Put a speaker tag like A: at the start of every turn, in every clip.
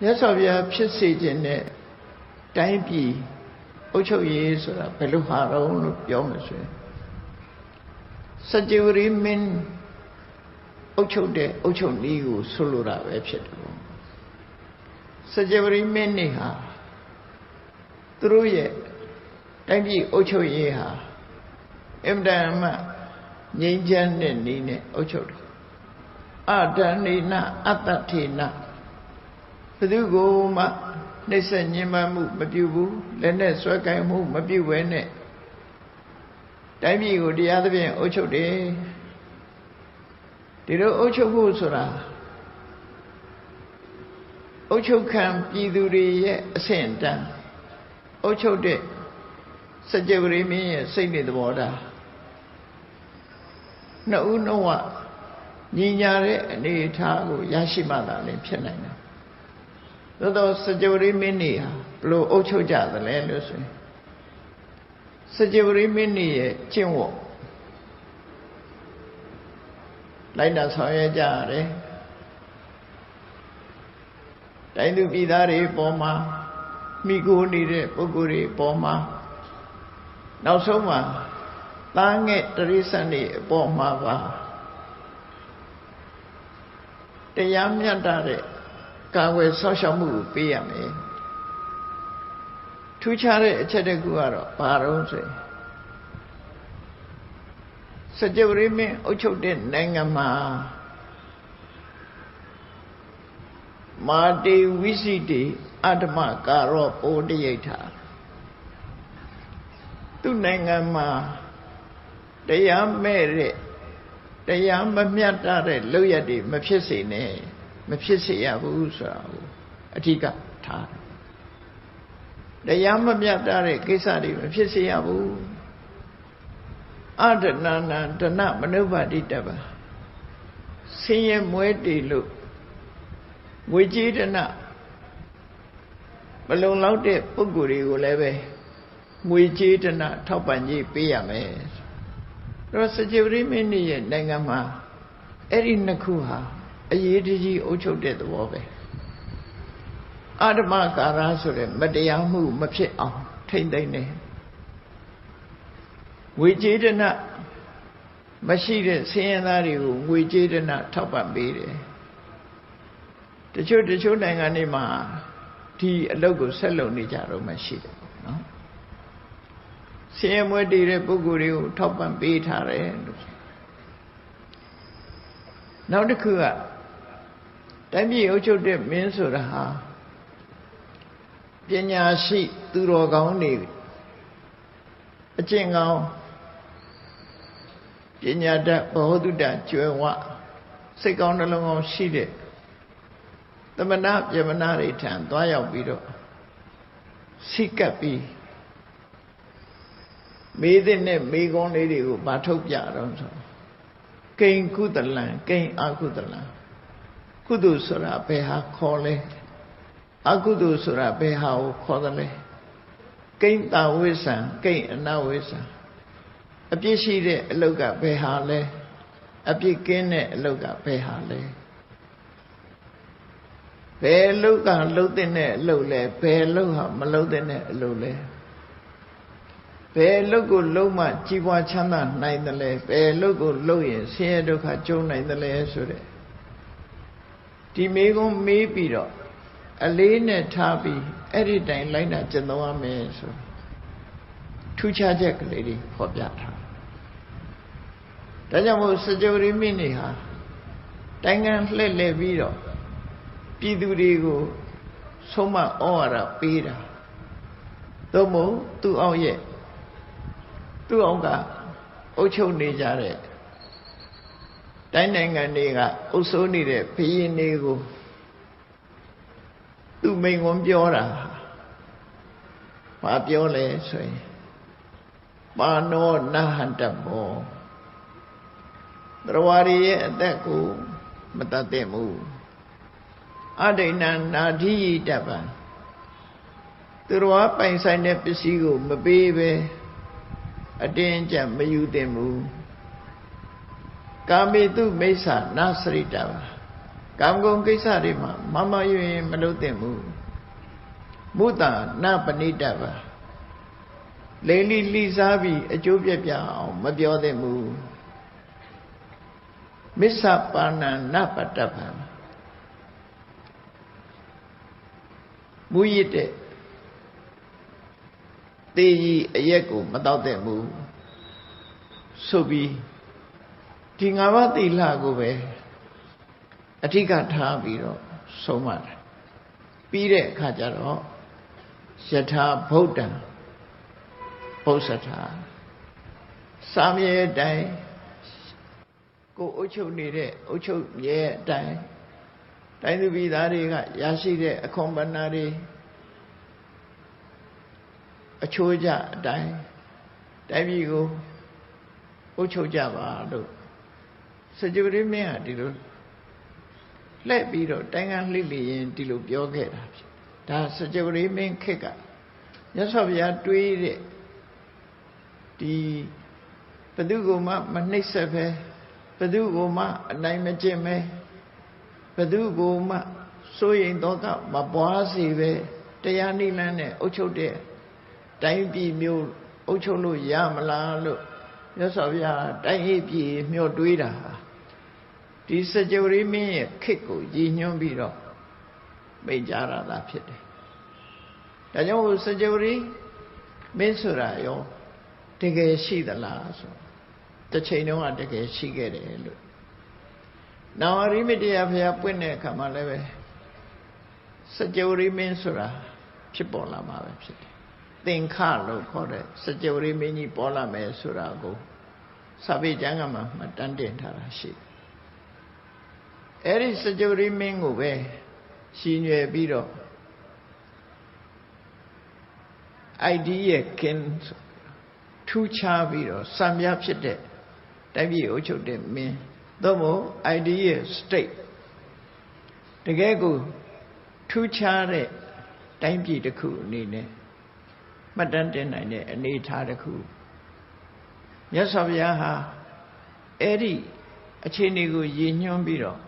A: မြတ်စွာဘုရားဖြစ်စေခြင်းနဲ့တိုင်းပြည်အုပ်ချုပ်ရေးဆိုတာဘယ်လိုဟာတော့လို့ပြောမှဆိုရင်စကြဝဠာမင်းအုပ်ချုပ်တဲ့အုပ်ချုပ်နည်းကိုဆိုလိုတာပဲဖြစ်တယ်ပေါ့စကြဝဠာမင်းနေဟာသူတို့ရဲ့တိုင်းပြည်အုပ်ချုပ်ရေးဟာအင်တန်မှငြိမ်းချမ်းတဲ့နည်းနဲ့အုပ်ချုပ်တယ်အတဏိနအတ္တထေန ဘယ်သူကိုမှနှိမ့်ဆက်ညှဉ်းပန်းမှုမပြုဘူးလက်နဲ့ဆွဲကင်မှုမပြုဘဲနဲ့တိုင်းပြည်ကိုတရားသဖြင့်အုပ်ချုပ်တယ်ဒီလိုအုပ်ချုပ်ဖို့ဆိုတာအုပ်ချုပ်ခံပြည်သူတွေရဲ့အဆင့်အတန်းအုပ်ချုပ်တဲ့စကြဝဠာမင်းရဲ့စိတ်နေသဘောထားနှစ်ဦးနှုတ်ကညီညာတဲ့အနေအထားကိုရရှိမှသာလည်းဖြစ်နိုင်တယ် သို့တော့စကြဝဠာမင်းနေဟာဘလို့အုပ်ချုပ်ကြသလဲလို့ဆိုရင်စကြဝဠာမင်းနေရဲ့ကျင့်ဝတ်လိုက်တာဆောင်ရွက်ကြရတယ်တိုင်းသူပြည်သားတွေပေါ်မှာမိကိုနေတဲ့ပုဂ္ဂိုလ်တွေပေါ်မှာနောက်ဆုံးမှာသားငဲ့တရိစ္ဆန်တွေအပေါ်မှာပါတရားမြတ်တဲ့ ကာဝယ်ဆောက်ရှောက်မှုကိုပေးရမယ်ထူးခြားတဲ့အချက်တစ်ခုကတော့ဘာတော့ဆိုရင်စကြဝဠာမင်းအုပ်ချုပ်တဲ့နိုင်ငံမှာမာတေဝိစိတေအတ္တမကာရောပိုတရိဋ္ဌာသူ့နိုင်ငံမှာတရားမဲ့တဲ့တရားမမြတ်တဲ့လောက်ရတွေမဖြစ်စေနဲ့ မဖြစ်စေရဘူးဆိုတာကိုအဓိကထားတရားမမြတ်တဲ့ကိစ္စတွေမဖြစ်စေရဘူးအဒနာနာဒနမနုပါတိတပဆင်းရဲမွဲတေလို့ငွေကြေးဒနမလုံလောက်တဲ့ပုဂ္ဂိုလ်တွေကိုလည်းပဲငွေကြေးဒနထောက်ပံ့ကြီးပေးရမယ်တော့စကြဝဠာမင်းရဲ့နိုင်ငံမှာအဲ့ဒီနှစ်ခုဟာ အရေးတကြီးအုပ်ချုပ်တဲ့သဘောပဲအာဓမကာရဆိုတဲ့မတရားမှုမဖြစ်အောင်ထိမ့်သိမ့်နေငွေကြေးဒနမရှိတဲ့ဆင်းရဲသားတွေကိုငွေကြေးဒနထောက်ပံ့ပေးတယ်တချို့တချို့နိုင်ငံတွေမှာဒီအလုပ်ကိုဆက်လုပ်နေကြတော့မှရှိတယ်နော်ဆင်းရဲမွဲတည်တဲ့ပုဂ္ဂိုလ်တွေကိုထောက်ပံ့ပေးထားတယ်လို့နောက်တစ်ခုက တိုင်းပြည်အုပ်ချုပ်တဲ့မင်းဆိုတာဟာပညာရှိသူတော်ကောင်းတွေအကျင့်ကောင်းပညာတတ်ဘောဓုတကျွယ်ဝစိတ်ကောင်းနှလုံးကောင်းရှိတဲ့သမဏပြမနာတွေထံသွားရောက်ပြီးတော့စိတ်ကပ်ပြီးမေးတဲ့နဲ့မေးကုန်းလေးတွေကိုမထုတ်ပြတော့ဆိုကိန်ကုသလံကိန်အကုသလံ ကုသိုလ်ဆိုတာဘယ်ဟာခေါ်လဲအကုသိုလ်ဆိုတာဘယ်ဟာကိုခေါ်သလဲကိန်တာဝိဆံကိန်အနဝိဆံအပြစ်ရှိတဲ့အလုတ်ကဘယ်ဟာလဲအပြစ်ကင်းတဲ့အလုတ်ကဘယ်ဟာလဲဘယ်အလုတ်ကလှုပ်တဲ့အလုတ်လဲဘယ်အလုတ်ဟာမလှုပ်တဲ့အလုတ်လဲဘယ်အလုတ်ကိုလုံးမှကြီးပွားချမ်းသာနိုင်တယ်လဲဘယ်အလုတ်ကိုလုပ်ရင်ဆင်းရဲဒုက္ခကျုံနိုင်တယ်လဲဆိုတဲ့ ဒီမေကုန်းမေးပြီးတော့အလေးနဲ့ထားပြီးအဲ့ဒီတိုင်လိုက်တာကျင့်သုံးရမယ်ဆိုထူးခြားချက်ကလေးတွေဖော်ပြထားဒါကြောင့်မို့စကြဝဠာမိနေဟာတိုင်းငံလှည့်လည်ပြီးတော့ပြည်သူတွေကိုဆုံးမဩဝါဒပေးတာသို့မဟုတ်သူ့အောင်ရဲ့သူ့အောင်ကအုပ်ချုပ်နေကြတဲ့ တိုင်းနိုင်ငံတွေကအုပ်စိုးနေတဲ့ဘုရင်တွေကိုသူမိန်ခွန်းပြောတာဘာပြောလဲဆိုရင်ပါနောနဟန္တဘောတရားရရဲ့အသက်ကိုမတတ်တဲ့မှုအဒိဏနာဓိတပံသူတော်ပိုင်ဆိုင်တဲ့ပစ္စည်းကို မပေးပဲအတင်းကြပ်မယူသင့်ဘူး ကာမေတုမိစ္ဆာနာစရိတပါကာမဂုဏ်ကိစ္စတွေမှာမမယွင်မလုပ်သင့်ဘူးမုတာနပဏိတပါလေလီလိစားပြီးအကျိုးပြပြအောင်မပြောသင့်ဘူးမစ္ဆပါဏနပတ္တပံမူရစ်တဲ့တေကြီးအရက်ကိုမတော့တဲ့ဘူးဆိုပြီး ဒီငါးပါးသီလကိုပဲအဓိကထားပြီးတော့ဆုံးမတယ်ပြီးတဲ့အခါကျတော့ယထာဗုဒ္ဓံဘုဆထာစာမြေအတိုင်းကိုအုပ်ချုပ်နေတဲ့အုပ်ချုပ်ရဲ့အတိုင်းတိုင်းသူပြည်သားတွေကရရှိတဲ့အခွန်ပဏ္ဏတွေအချိုးကြအတိုင်းတိုင်းပြည်ကိုအုပ်ချုပ်ကြပါလို့ စကြဝဠာမင်းကဒီလိုလှည့်ပြီးတော့တိုင်းကလှိလျင်ဒီလိုပြောခဲ့တာဖြစ်ဒါစကြဝဠာမင်းခက်ကမြတ်စွာဘုရားတွေးတဲ့ဒီဘသူကမှမနှိမ့်ဆက်ပဲဘသူကမှအနိုင်မကျင့်ပဲဘသူကမှစိုးရိမ်တော့ကမပွားစေပဲတရားနိလန်းနဲ့အုပ်ချုပ်တဲ့တိုင်းပြည်မျိုးအုပ်ချုပ်လို့ရမလားလို့မြတ်စွာဘုရားတိုင်းရေးပြည်မျှော်တွေးတာ ဒီစကြဝဠာမင်းရဲ့ခစ်ကိုရည်ညွှန်းပြီးတော့မိတ်ကြရတာဖြစ်တယ်။ဒါကြောင့်စကြဝဠာမင်းဆိုတာရောတကယ်ရှိသလားဆိုတစ်ချိန်တုန်းကတကယ်ရှိခဲ့တယ်လို့။နောင်အရိမတရားဘုရားပွင့်တဲ့အခါမှာလည်းပဲစကြဝဠာမင်းဆိုတာဖြစ်ပေါ်လာမှာပဲဖြစ်တယ်သင်္ခလို့ခေါ်တဲ့စကြဝဠာမင်းကြီးပေါ်လာမယ်ဆိုတာကိုစာပေကျမ်းကမှမှတ်တမ်းတင်ထားတာရှိတယ်။ အဲ့ဒီစကြဝဠာမင်းကိုပဲရှင်းရွယ်ပြီးတော့ ID ရဲ့ကင်းထူးခြားပြီးတော့စံပြဖြစ်တဲ့တိုင်းပြည်အုပ်ချုပ်တဲ့မင်းသို့မဟုတ် ID ရဲ့ state တကယ်ကိုထူးခြားတဲ့တိုင်းပြည်တစ်ခုအနေနဲ့မှတ်တမ်းတင်နိုင်တဲ့အနေအထားတစ်ခုမြတ်စွာဘုရားဟာအဲ့ဒီအခြေအနေကိုရည်ညွှန်းပြီးတော့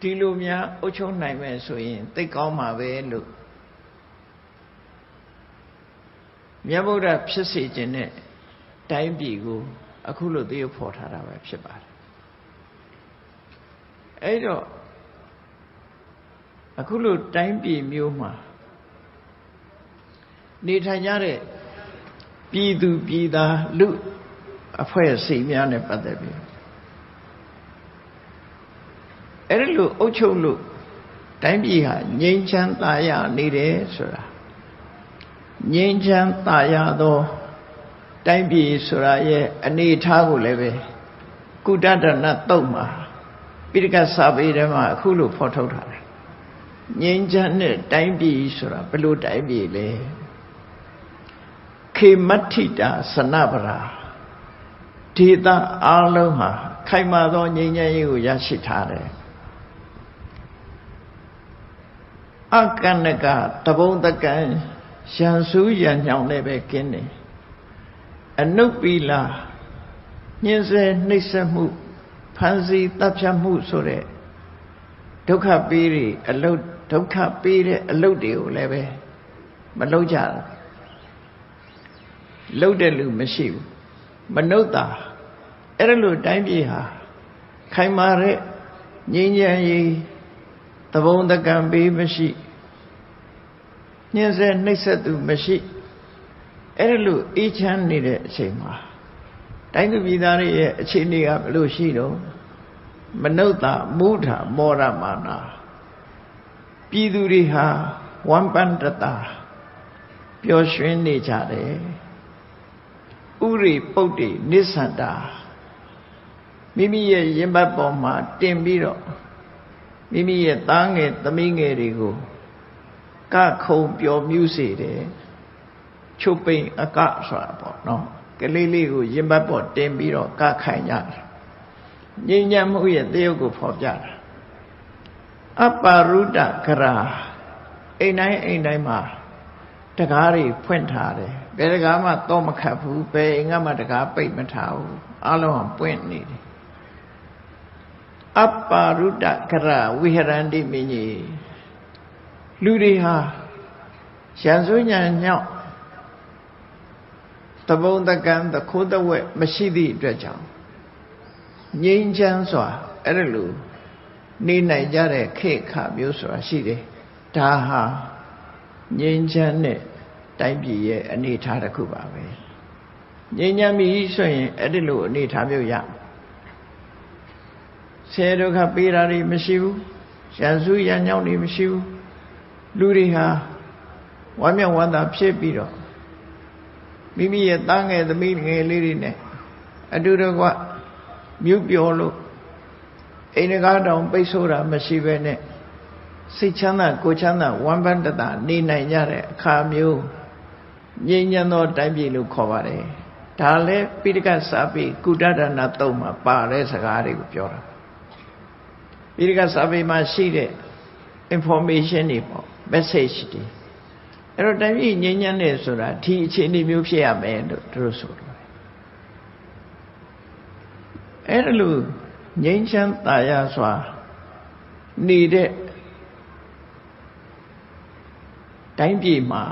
A: ဒီလိုများအုပ်ချုပ်နိုင်မယ်ဆိုရင်သိကောင်းမှာပဲလို့မြတ်ဗုဒ္ဓဖြစ်စေခြင်းနဲ့တိုင်းပြည်ကိုအခုလိုသေဖော်ထားတာပဲဖြစ်ပါတယ်အဲ့တော့အခုလိုတိုင်းပြည်မျိုးမှာနေထိုင်ကြတဲ့ပြည်သူပြည်သားလူအဖွဲ့အစည်းများနဲ့ပတ်သက်ပြီး အဲ့ဒီလိုအုပ်ချုပ်လို့တိုင်းပြည်ဟာငြိမ်းချမ်းသာရနေတယ်ဆိုတာငြိမ်းချမ်းသာရသောတိုင်းပြည်ဆိုတာရဲ့အနေအထားကိုလည်းပဲကုတ္တဒနာတုတ်မှာပိဋကစာပေထဲမှာအခုလိုဖော်ထုတ်ထားတယ်ငြိမ်းချမ်းတဲ့တိုင်းပြည်ဆိုတာဘယ်လိုတိုင်းပြည်လဲခေမတ္ထိတာစနဗရာဒေသအားလုံးဟာခိုင်မာသောငြိမ်းချမ်းရေးကိုရရှိထားတယ် အကန္နကတဘုံတကံရန်စူးရန်ညောင်နဲ့ပဲကင်းတယ်အနုပ္ပိလာညှင်းဆဲနှိပ်စက်မှုဖန်စီတပ်ဖြတ်မှုဆိုတဲ့ဒုက္ခပေးတွေအလုတ်ဒုက္ခပေးတဲ့အလုတ်တွေကိုလည်းပဲမလုံးကြဘူးလှုပ်တဲ့လူမရှိဘူးမနှုတ်တာအဲ့ဒါလို့တိုင်းပြည်ဟာခိုင်မာတဲ့ငြိမ်းချမ်းရေး သဘုံတကံပေးမရှိညှင်းဆဲနှိပ်စက်သူမရှိအဲ့ဒါလို့အေးချမ်းနေတဲ့အချိန်မှာတိုင်းသူပြည်သားတွေရဲ့အခြေအနေကဘယ်လိုရှိတော့မနှုတ်တာမူထာမောရမာနာပြည်သူတွေဟာဝမ်ပန္တတာပျော်ရွှင်နေကြတယ်ဥရိပုတ်တိနိစ္စန္တာမိမိရဲ့ရင်ဘတ်ပေါ်မှာတင်ပြီးတော့ မိမိရဲ့သားငယ်သမီးငယ်တွေကိုကခုံပျော်မြူးစေတယ်ချုပ်ပိန်အကဆိုတာပေါ့နော်ကလေးလေးကိုရင်ဘတ်ပေါ်တင်ပြီးတော့ကခိုင်ကြတယ်ငြိမ်းချမ်းမှုရဲ့တရုပ်ကိုဖော်ပြတာအပ္ပရုဒ္ဒကရာအိမ်တိုင်းအိမ်တိုင်းမှာတကားတွေဖွင့်ထားတယ်ဘယ်တကားမှတော့မခတ်ဘူးဘယ်အိမ်ကမှတကားပိတ်မထားဘူးအလုံးအောင်ပွင့်နေတယ် အပ္ပါရုတ္တကရဝိဟရန္တိမင်းကြီးလူတွေဟာရန်စွညာညောင်းတဘုံတကံတခိုးတဝက်မရှိသည့်အတွက်ကြောင့်ငြိမ်းချမ်းစွာအဲ့ဒါလိုနေနိုင်ကြတဲ့ခေတ်ခါမျိုးဆိုတာရှိတယ်ဒါဟာငြိမ်းချမ်းတဲ့တိုင်းပြည်ရဲ့အနေအထားတစ်ခုပါပဲငြိမ်းချမ်းပြီဆိုရင်အဲ့ဒီလိုအနေအထားမျိုးရ ဆဲဒုက္ခပေးတာတွေမရှိဘူးရန်စုရန်ညောင်းတွေမရှိဘူးလူတွေဟာဝမ်းမြောက်ဝမ်းသာဖြစ်ပြီးတော့မိမိရဲ့သားငယ်သမီးငယ်လေးတွေနဲ့အတူတကွမြုပ်ပျော်လို့အိမ်ကားတောင်ပိတ်ဆို့တာမရှိဘဲနဲ့စိတ်ချမ်းသာကိုယ်ချမ်းသာဝမ်းပန်းတသာနေနိုင်ကြတဲ့အခါမျိုးငြိမ်းချမ်းသောတိုင်းပြည်လို့ခေါ်ပါတယ်ဒါလည်းပိဋကစာပေကုတ္တဒနာတုံမှာပါတဲ့စကားတွေကိုပြောတာ ပိဋကစာပေမှာရှိတဲ့ information တွေပေါ့ message တွေအဲ့တော့တိုင်းပြည်ငြိမ်းချမ်းတယ်ဆိုတာဒီအခြေအနေမျိုးဖြစ်ရမယ်လို့သူတို့ဆိုတယ်အဲ့ဒါလို့ငြိမ်းချမ်းသာယာစွာနေတဲ့တိုင်းပြည်မှာ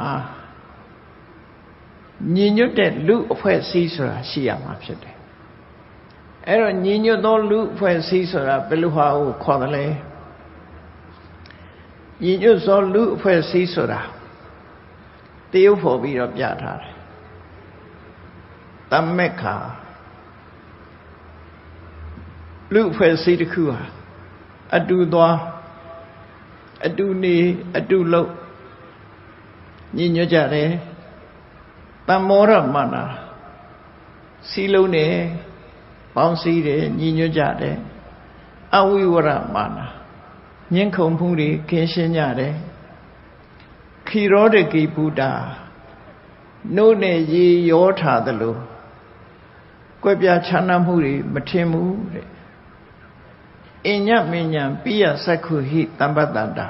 A: ညီညွတ်တဲ့လူအဖွဲ့အစည်းဆိုတာရှိရမှာဖြစ်တယ် အဲ့တော့ညီညွတ်သောလူအဖွဲ့အစည်းဆိုတာဘယ်လိုဟာကိုခေါ်တယ်လဲညီညွတ်သောလူအဖွဲ့အစည်းဆိုတာတရုပ်ဖော်ပြီးတော့ပြထားတယ်တမက်ခါလူအဖွဲ့အစည်းတစ်ခုဟာအတူသွားအတူနေအတူလုပ်ညီညွတ်ကြတယ်တမောရမနာစီလုံးနေ ပေါင်းစည်းတယ်ညီညွတ်ကြတယ်အဝိဝရမာနာညှင်းခုန်မှုတွေခင်းရှင်းကြတယ်ခီရောတကိဗုဒ္ဓနှုတ်နဲ့ရေရောထားသလိုကွက်ပြချမ်းသာမှုတွေမထင်ဘူးတဲ့အညမဉ္ဇံပိယသက္ခုဟိတမ္ပတ္တတာ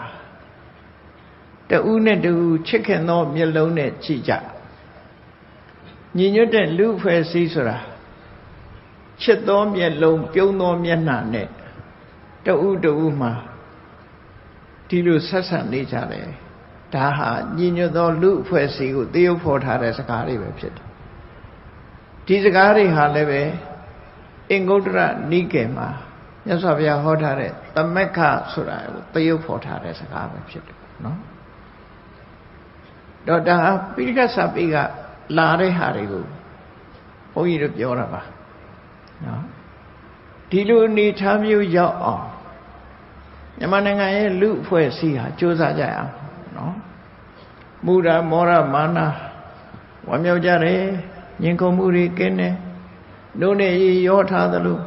A: တူးနဲ့တူချစ်ခင်သောမျက်လုံးနဲ့ကြည့်ကြညီညွတ်တဲ့လူဖွဲ့စည်းဆိုတာ ချစ်သောမျက်လုံးပြုံးသောမျက်နှာနဲ့တူးတူးမှာဒီလိုဆက်ဆံနေကြတယ်ဒါဟာညီညွတ်သောလူအဖွဲ့စည်းကိုတရုပ်ဖော်ထားတဲ့စကားတွေပဲဖြစ်တယ်ဒီစကားတွေဟာလည်းပဲအင်္ဂုတ္တရနိကေမှာမြတ်စွာဘုရားဟောထားတဲ့သမက္ခဆိုတာကိုတရုပ်ဖော်ထားတဲ့စကားပဲဖြစ်တယ်နော်တော့ဒါပိဋကစာပေကလာတဲ့ဟာတွေကိုဘုန်းကြီးတို့ပြောတာပါ နော်ဒီလိုအနေထားမျိုးရောက်အောင်မြန်မာနိုင်ငံရဲ့လူအဖွဲ့အစည်းဟာစ조사ကြရအောင်နော်မူရာမောရမာနာဝမ်းမြောက်ကြတယ်ညင်ကုန်မှုတွေကင်းတယ်နှုတ်နဲ့ရောထားသလို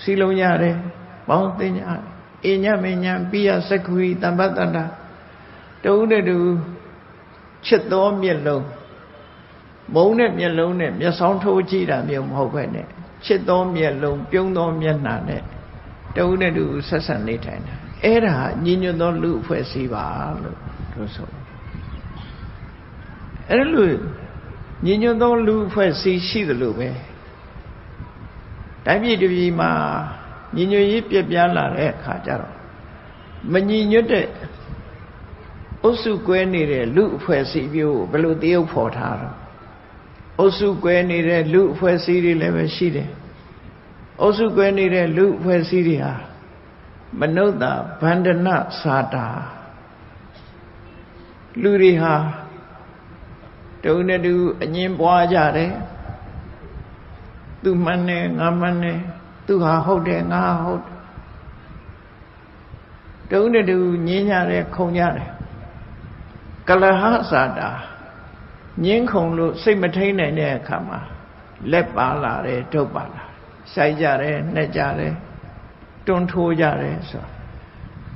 A: စီလုံးရတယ်ပေါင်းသိညာအညမညံပိယစက္ခုီတမ္ပတ္တတာတူနဲ့တူချစ်သောမျက်လုံးမုံတဲ့မျက်လုံးနဲ့မျက်စောင်းထိုးကြည့်တာမျိုးမဟုတ်ပဲနဲ့ ချစ်သောမျက်လုံးပြုံးသောမျက်နှာနဲ့တူနဲ့တူဆက်ဆက်နေထိုင်တာအဲ့ဒါညီညွတ်သောလူအဖွဲ့အစည်းပါလို့တို့ဆိုအဲ့လိုညီညွတ်သောလူအဖွဲ့အစည်းရှိသလိုပဲတိုင်းပြည်တစ်ပြည်မှာညီညွတ်ရေးပြပြလာတဲ့အခါကျတော့မညီညွတ်တဲ့အုပ်စုကွဲနေတဲ့လူအဖွဲ့အစည်းမျိုးဘယ်လိုတရုပ်ဖော်ထားတော့ အုပ်စုကွဲနေတဲ့လူအဖွဲ့အစည်းတွေလည်းပဲရှိတယ်အုပ်စုကွဲနေတဲ့လူအဖွဲ့အစည်းတွေဟာမနုဿဗန္ဒနစာတာလူတွေဟာတုံနဲ့တူအငင်းပွားကြတယ်သူမှန်တယ်ငါမှန်တယ်သူဟာဟုတ်တယ်ငါဟုတ်တယ်တုံးနဲ့တူညင်းကြတယ်ခုံကြတယ်ကလဟစာတာ ညင်းခုံလို့စိတ်မထိန်နိုင်တဲ့အခါမှာလက်ပါလာတယ်ဒုတ်ပါလာစိုက်ကြတယ်နှက်ကြတယ်တွန်းထိုးကြတယ်ဆို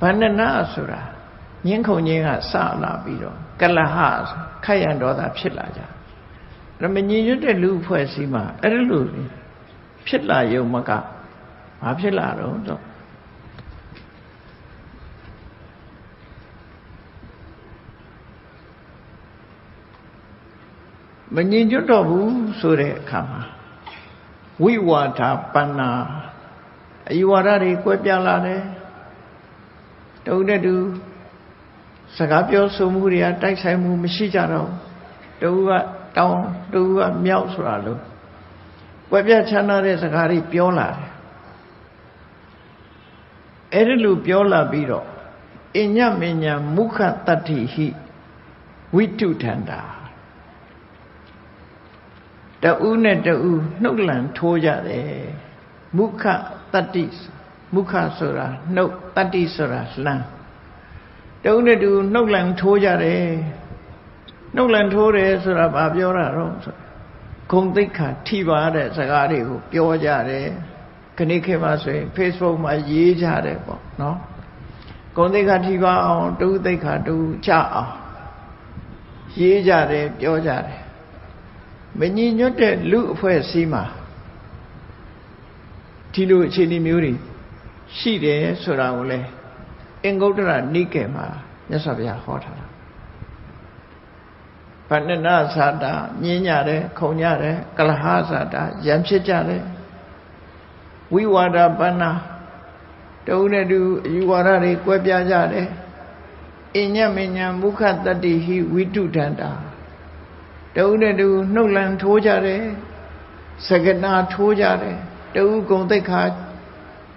A: ဗန္ဒနာဆိုတာညင်းခုံချင်းကစလာပြီးတော့ကလဟခက်ရန်ဒေါသဖြစ်လာကြရမညင်ရွတ်တဲ့လူအဖွဲ့အစည်းမှာအဲ့လိုဖြစ်လာယုံမကဘာဖြစ်လာတော့ မငြင်ကျွတ်တော့ဘူးဆိုတဲ့အခါမှာဝိဝါဒပဏ္ဏအယူဝါဒတွေကွဲပြားလာတယ်တုံတဲ့တူစကားပြောဆိုမှုတွေကတိုက်ဆိုင်မှုမရှိကြတော့တူကတောင်းတူကမြောက်ဆိုတာလို့ကွဲပြားချမ်းသာတဲ့စကားတွေပြောလာတယ်အဲ့ဒီလိုပြောလာပြီးတော့အညမညာမုခတတ္တိဟိဝိတုထန္တာ တူနဲ့တူနှုတ်လံထိုးကြတယ်မုခတတ္တိမုခဆိုတာနှုတ်တတ္တိဆိုတာလှမ်းတူနဲ့တူနှုတ်လံထိုးကြတယ်နှုတ်လံထိုးတယ်ဆိုတာဘာပြောတာတော့ဆိုဂုံသိက္ခာထိပါတဲ့စကားတွေကိုပြောကြတယ်ခဏခေတ်မှာဆိုရင် Facebook မှာရေးကြတယ်ပေါ့နော်ဂုံသိက္ခာထိပါအောင်တူသိက္ခာတူချအောင်ရေးကြတယ်ပြောကြတယ် မညီညွတ်တဲ့လူအဖွဲ့အစည်းမှာဒီလိုအခြေအနေမျိုးတွေရှိတယ်ဆိုတာကိုလေအင်္ဂုတ္တရနိကေမှာမြတ်စွာဘုရားဟောထားတာဗန္နနာသာတာညင်းကြတယ်ခုံကြတယ်ကလဟသာတာရံဖြစ်ကြတယ်ဝိဝါဒပဏ္ဏတုံးနဲ့တူအယူဝါဒတွေကွဲပြားကြတယ်အညမညာမုခတတ္တိဟိဝိတုဒန္တာ တုံးနဲ့တူနှုတ်လန်ထိုးကြတယ်စကနာထိုးကြတယ်တူဂုံသိက္ခာ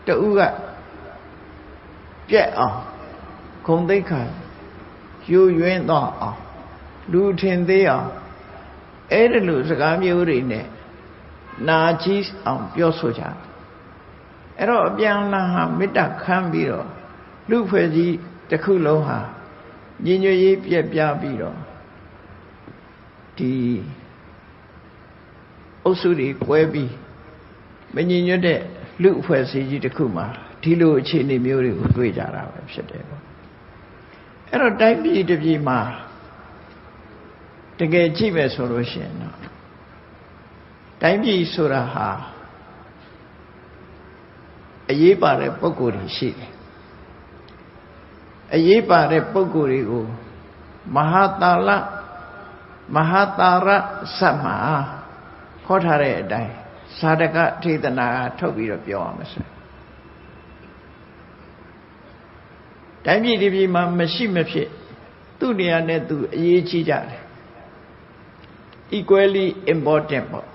A: တူကပြက်အောင်ဂုံသိက္ခာယူရင်းတော့အောင်လူထင်သေးအောင်အဲ့ဒီလိုစကားမျိုးတွေနဲ့နာကြီးအောင်ပြောဆိုကြအဲ့တော့အပြန်လာဟာမေတ္တာခံပြီးတော့လူဖွဲ့ကြီးတစ်ခုလုံးဟာညီညွတ်ရေးပြက်ပြားပြီးတော့ ဒီအုပ်စုတွေကွဲပြီးမညီညွတ်တဲ့လူအဖွဲ့အစည်းကြီးတစ်ခုမှာဒီလိုအခြေအနေမျိုးတွေကိုတွေ့ကြတာပဲဖြစ်တယ်ပေါ့အဲ့တော့တိုင်းပြည်တစ်ပြည်မှာတကယ်ကြည့်မယ်ဆိုလို့ရှိရင်တော့တိုင်းပြည်ဆိုတာဟာအရေးပါတဲ့ပုံကိုယ်တွေရှိတယ်အရေးပါတဲ့ပုံကိုယ်တွေကိုမဟာတာလ မဟာတာရစတ်မှာခေါ်ထားတဲ့အတိုင်းသာတကထေသနာကထုတ်ပြီးတော့ပြောရမှာဆိုတိုင်းပြည်ဒီပြည်မှာမရှိမဖြစ်သူ့နေရာနဲ့သူအရေးကြီးကြတယ် equally important ပေါ့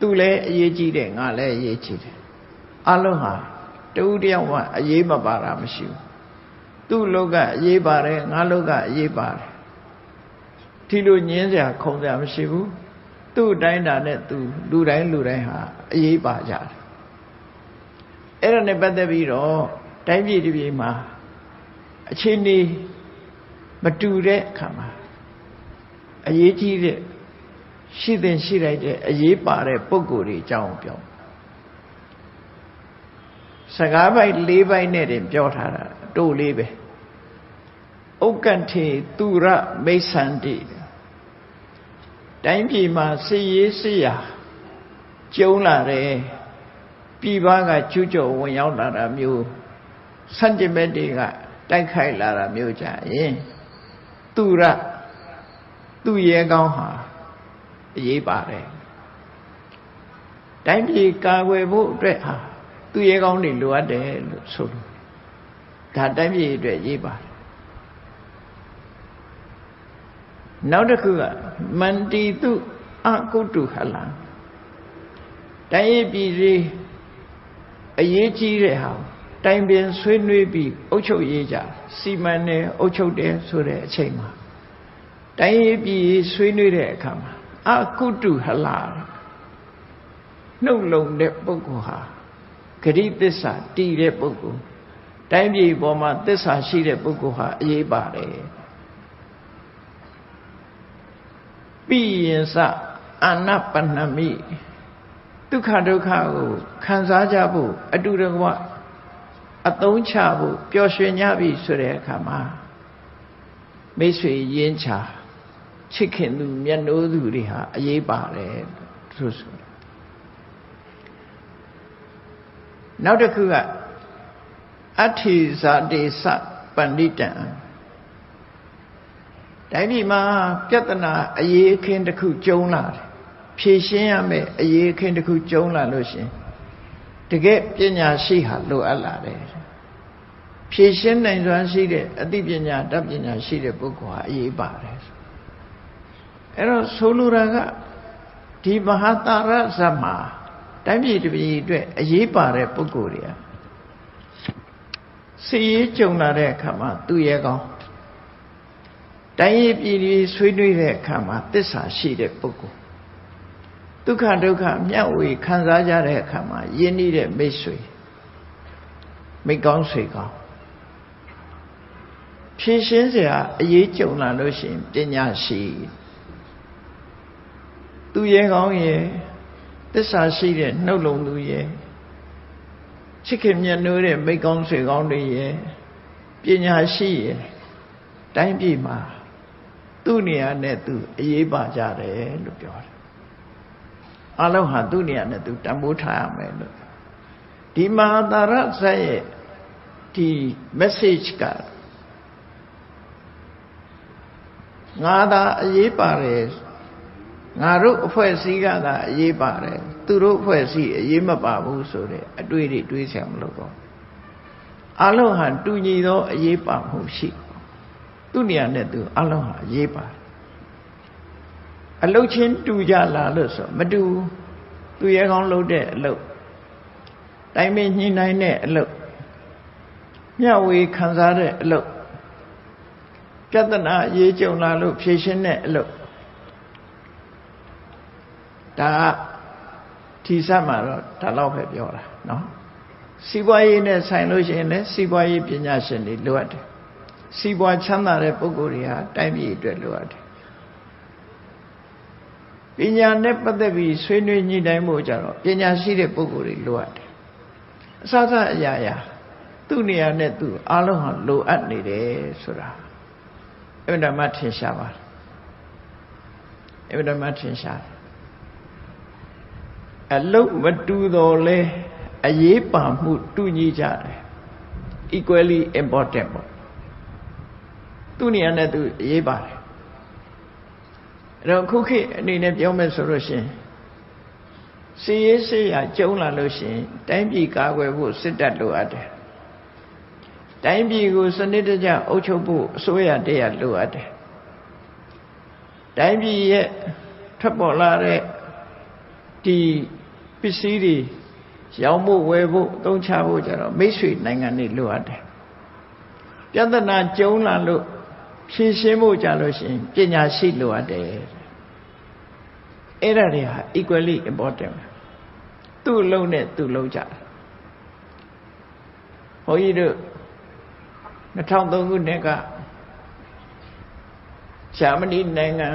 A: သူလည်းအရေးကြီးတယ်ငါလည်းအရေးကြီးတယ်အလုံးဟာတူတယောက်မှအရေးမပါတာမရှိဘူးသူ့လောကအရေးပါတယ်ငါလောကအရေးပါတယ် ဒီလိုညင်းစရာခုံစရာမရှိဘူးသူ့တိုင်းတာနဲ့သူလူတိုင်းလူတိုင်းဟာအရေးပါကြတယ်အဲ့ဒါနဲ့ပတ်သက်ပြီးတော့တိုင်းပြည်တစ်ပြည်မှာအခြေအနေမတူတဲ့အခါမှာအရေးကြီးတဲ့ရှိတဲ့ရှိလိုက်တဲ့အရေးပါတဲ့ပုံကိုယ်တွေအကြောင်းပြောစကားပိုက်၄ပိုက်နဲ့တင်ပြောထားတာတို့လေးပဲဥက္ကထေသူရမိတ်ဆန္တိ တိုင်းပြည်မှာစစ်ရေးစစ်ရာကျုံလာတယ်ပြည်ပကကျူးကျော်ဝင်ရောက်လာတာမျိုးစัจ jame တွေကတိုက်ခိုက်လာတာမျိုးကြရင်သူရသူ့ရဲကောင်းဟာအရေးပါတယ်တိုင်းပြည်ကာကွယ်ဖို့အတွက်ဟာသူ့ရဲကောင်းတွေလိုအပ်တယ်လို့ဆိုလို့ဒါတိုင်းပြည်အတွက်ရေးပါတယ် နောက်တစ်ခုကမန္တိတုအကုတုဟလံတိုင်းရေးပြည်ကြီးအရေးကြီးတဲ့ဟာတိုင်ပင်ဆွေးနွေးပြီးအုပ်ချုပ်ရေးကြစီမံတယ်အုပ်ချုပ်တယ်ဆိုတဲ့အချိန်မှာတိုင်းရေးပြည်ဆွေးနွေးတဲ့အခါမှာအကုတုဟလာနှုတ်လုံတဲ့ပုဂ္ဂိုလ်ဟာဂရိသစ္စာတည်တဲ့ပုဂ္ဂိုလ်တိုင်းပြည်ပေါ်မှာသစ္စာရှိတဲ့ပုဂ္ဂိုလ်ဟာအရေးပါတယ် ပိယင်စအာနပဏမိဒုက္ခဒုက္ခကိုခံစားကြဖို့အတူတကွအသုံးချဖို့ပျော်ရွှင်ကြပြီဆိုတဲ့အခါမှာမိတ်ဆွေရင်းချချစ်ခင်သူမျက်နှိုးသူတွေဟာအရေးပါတယ်လို့ဆိုနောက်တစ်ခုကအဋ္ဌိဇာတိစပဏိတံ တိုင်းပြည်မှာပြဿနာအရေးအခင်းတစ်ခုကြုံလာတယ်ဖြေရှင်းရမယ်အရေးအခင်းတစ်ခုကြုံလာလို့ရှင်တကယ်ပညာရှိဟာလိုအပ်လာတယ်ဖြည့်ရှင်းနိုင်စွမ်းရှိတဲ့အသိပညာတတ်ပညာရှိတဲ့ပုဂ္ဂိုလ်ဟာအရေးပါတယ်အဲ့တော့ဆိုလိုတာကဒီမဟာတာရဇတ်မှာတိုင်းပြည်တစ်ပြည်အတွက်အရေးပါတဲ့ပုဂ္ဂိုလ်တွေကစီရေးကြုံလာတဲ့အခါမှာသူရဲ့ကောင်း တိုင်းရေးပြည်ပြည်ဆွေးနွေးတဲ့အခါမှာတစ္ဆာရှိတဲ့ပုဂ္ဂိုလ်ဒုက္ခဒုက္ခမျှဝေခံစားကြတဲ့အခါမှာယဉ်နေတဲ့မိတ်ဆွေမိကောင်းဆွေကောင်းဖြည့်ရှင်းစရာအရေးကြုံလာလို့ရှိရင်ပညာရှိသူရဲ့ကောင်းရဲ့တစ္ဆာရှိတဲ့နှုတ်လုံးသူရဲ့ချစ်ခင်မြတ်နိုးတဲ့မိကောင်းဆွေကောင်းတွေရဲ့ပညာရှိရဲ့တိုင်းပြည်မှာ သူ့နေရာနဲ့သူအရေးပါကြတယ်လို့ပြောတယ်အလုံးဟာသူ့နေရာနဲ့သူတန်ဖိုးထားရမယ်လို့ဒီမဟာတာရဇတ်ရဲ့ဒီ message ကငါသာအရေးပါတယ်ငါတို့အဖွဲ့အစည်းကသာအရေးပါတယ်သူတို့အဖွဲ့အစည်းအရေးမပါဘူးဆိုတဲ့အတွေ့အတွေးဆရာမလို့တော့အလုံးဟာတူညီသောအရေးပါမှုရှိ သူ့နေရာနဲ့သူအလုံးဟာအရေးပါတယ်အလုတ်ချင်းတူကြလားလို့ဆိုမတူသူရဲကောင်းလုပ်တဲ့အလုတ်တိုင်းမင်းညှိနှိုင်းတဲ့အလုတ်မျှဝေခံစားတဲ့အလုတ်ပြဿနာရေးကြုံလာလို့ဖြေရှင်းတဲ့အလုတ်ဒါကဒီစမှာတော့ဒါတော့ပဲပြောတာเนาะစီးပွားရေးနဲ့ဆိုင်လို့ရှိရင်လည်းစီးပွားရေးပညာရှင်တွေလိုအပ်တယ် စီးပွားချမ်းသာတဲ့ပုဂ္ဂိုလ်တွေဟာတိုင်းပြည်အတွက်လိုအပ်တယ်ပညာနဲ့ပတ်သက်ပြီးဆွေးနွေးညှိနှိုင်းဖို့ကြတော့ပညာရှိတဲ့ပုဂ္ဂိုလ်တွေလိုအပ်တယ်အစစအရာရာသူ့နေရာနဲ့သူအားလုံးဟာလိုအပ်နေတယ်ဆိုတာအမှန်တမ်းထင်ရှားပါတယ်အမှန်တမ်းထင်ရှားတယ်အလုတ်မတူတော့လဲအရေးပါမှုတူညီကြတယ် equally important ပေါ့ သူ့နေရာနဲ့သူအရေးပါတယ်အဲ့တော့ခုခေတ်အနေနဲ့ပြောမယ်ဆိုလို့ရှိရင်စီရေးစေးရကျုံလာလို့ရှိရင်တိုင်းပြည်ကာကွယ်ဖို့စစ်တပ်လိုအပ်တယ်တိုင်းပြည်ကိုစနစ်တကျအုပ်ချုပ်ဖို့အစိုးရတရားလိုအပ်တယ်တိုင်းပြည်ရဲ့ထွက်ပေါ်လာတဲ့ဒီပစ္စည်းတွေရောင်းဖို့ဝယ်ဖို့အသုံးချဖို့ကြတော့မိတ်ဆွေနိုင်ငံတွေလိုအပ်တယ်ပြဿနာကျုံလာလို့ ဖြေရှင်းဖို့ကြလို့ရှိရင်ပညာရှိလိုအပ်တယ်အဲ့ဒါတွေဟာ equally important သူ့လုံးနဲ့သူ့လုံးကြတယ်ဘုန်းကြီးတို့2003ခုနှစ်ကဂျာမနီနိုင်ငံ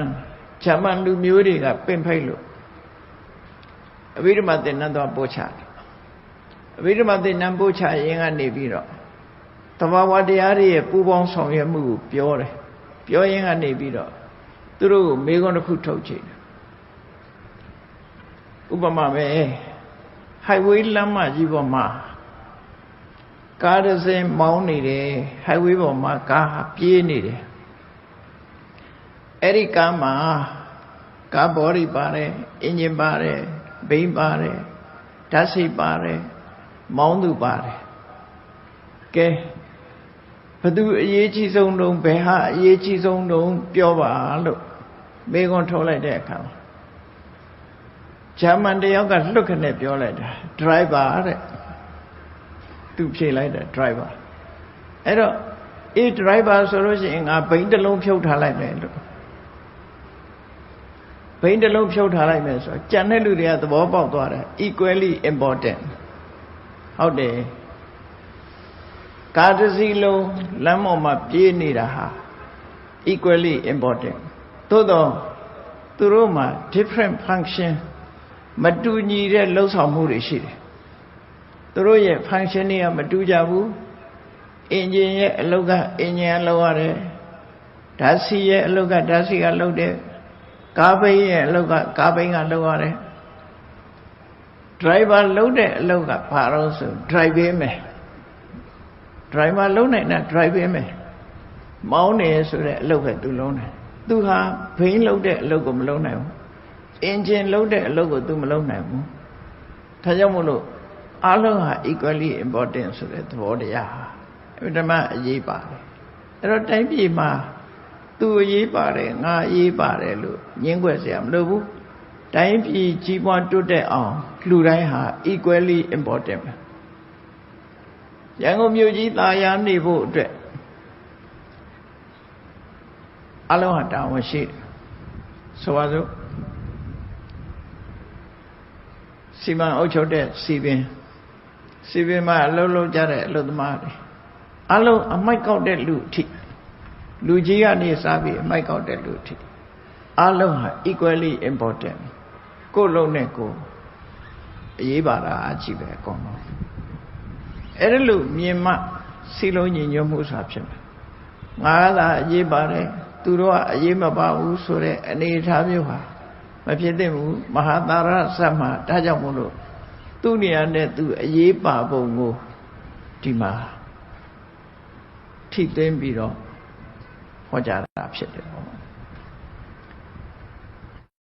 A: ဂျာမန်လူမျိုးတွေကပင်ဖိတ်လို့အဘိဓမ္မာသင်္นานသွားပို့ချတယ်အဘိဓမ္မာသင်္นานပို့ချရင်ကနေပြီးတော့တဘာဝတရားတွေရဲ့ပူပေါင်းဆောင်ရွက်မှုကိုပြောတယ် ပြောရင်ကနေပြီးတော့သူတို့ကိုမေးခွန်းတစ်ခုထုတ်ချိန်ဥပမာပဲ highway လမ်းမကြီးပေါ်မှာကားတစ်စင်းမောင်းနေတယ် highway ပေါ်မှာကားဟာပြေးနေတယ်အဲ့ဒီကားမှာကားဘော်ဒီပါတယ်အင်ဂျင်ပါတယ်ဘိန်းပါတယ်ဓာတ်စိပါတယ်မောင်းသူပါတယ်ကဲ ဘသူအရေးကြီးဆုံးတုံးဘယ်ဟာအရေးကြီးဆုံးတုံးပြောပါလို့မေခွန်းထုတ်လိုက်တဲ့အခါမှာဂျာမန်တယောက်ကလွတ်ခနဲ့ပြောလိုက်တာ driver တဲ့သူဖြေလိုက်တယ် driver အဲ့တော့အေး driver ဆိုလို့ရှိရင်ငါဘိန်းတစ်လုံးဖြုတ်ထားလိုက်မယ်လို့ဘိန်းတစ်လုံးဖြုတ်ထားလိုက်မယ်ဆိုတော့ကြံတဲ့လူတွေကသဘောပေါက်သွားတယ် equally important ဟုတ်တယ် ကားတစ်စီးလုံးလမ်းပေါ်မှာပြေးနေတာဟာ equally important သို့တော့သူတို့မှာ different function မတူညီတဲ့လှုပ်ဆောင်မှုတွေရှိတယ်သူတို့ရဲ့ function တွေကမတူကြဘူးအင်ဂျင်ရဲ့အလုပ်ကအင်ဂျင်ကလုပ်ရတယ်ဓာတ်ဆီရဲ့အလုပ်ကဓာတ်ဆီကလုပ်တယ်ကားဘိန်းရဲ့အလုပ်ကကားဘိန်းကလုပ်ရတယ် driver လုပ်တဲ့အလုပ်ကဘာလို့ဆို drive ပေး မယ် driver လုံးနိုင်တာ drive ပေးမယ်မောင်းနေဆိုတဲ့အလုပ်ပဲသူလုံးတယ်သူဟာဘိန်းလုံးတဲ့အလုပ်ကိုမလုံးနိုင်ဘူးအင်ဂျင်လုံးတဲ့အလုပ်ကိုသူမလုံးနိုင်ဘူးဒါကြောင့်မို့လို့ အလုံးဟာ equally important ဆိုတဲ့သဘောတရားဟာအမှန်တမ်းအရေးပါတယ်အဲ့တော့တိုင်းပြည်မှာသူအရေးပါတယ်ငါအရေးပါတယ်လို့ညင်းွက်เสียမလိုဘူးတိုင်းပြည်ကြီးပွားတိုးတက်အောင်လူတိုင်းဟာ equally important ပဲ ရန်ကုန်မြို့ကြီးတာယာနေဖို့အတွက်အလုံးဟာတာဝန်ရှိတယ်ဆိုပါစို့စီမံအုပ်ချုပ်တဲ့စီပင်စီပင်မှာအလုပ်လုပ်ကြတဲ့အလုပ်သမားတွေအလုံးအမိုက်ကောက်တဲ့လူအထိလူကြီးကနေစားပြီးအမိုက်ကောက်တဲ့လူအထိအလုံးဟာ equally important ကိုယ်လုံးနဲ့ကိုယ်အရေးပါတာအကြည့်ပဲအကုန်လုံး အဲ့ဒါလို့မြင်မှစီလုံးညီညွတ်မှုဆိုတာဖြစ်မယ်ငါသာအရေးပါတယ်သူတို့ကအရေးမပါဘူးဆိုတဲ့အနေအထားမျိုးဟာမဖြစ်သင့်ဘူးမဟာသာရစတ်မှာဒါကြောင့်မို့လို့သူ့နေရာနဲ့သူအရေးပါပုံကိုဒီမှာထိသိမ်းပြီးတော့ဟောကြားတာဖြစ်တယ်ပေါ့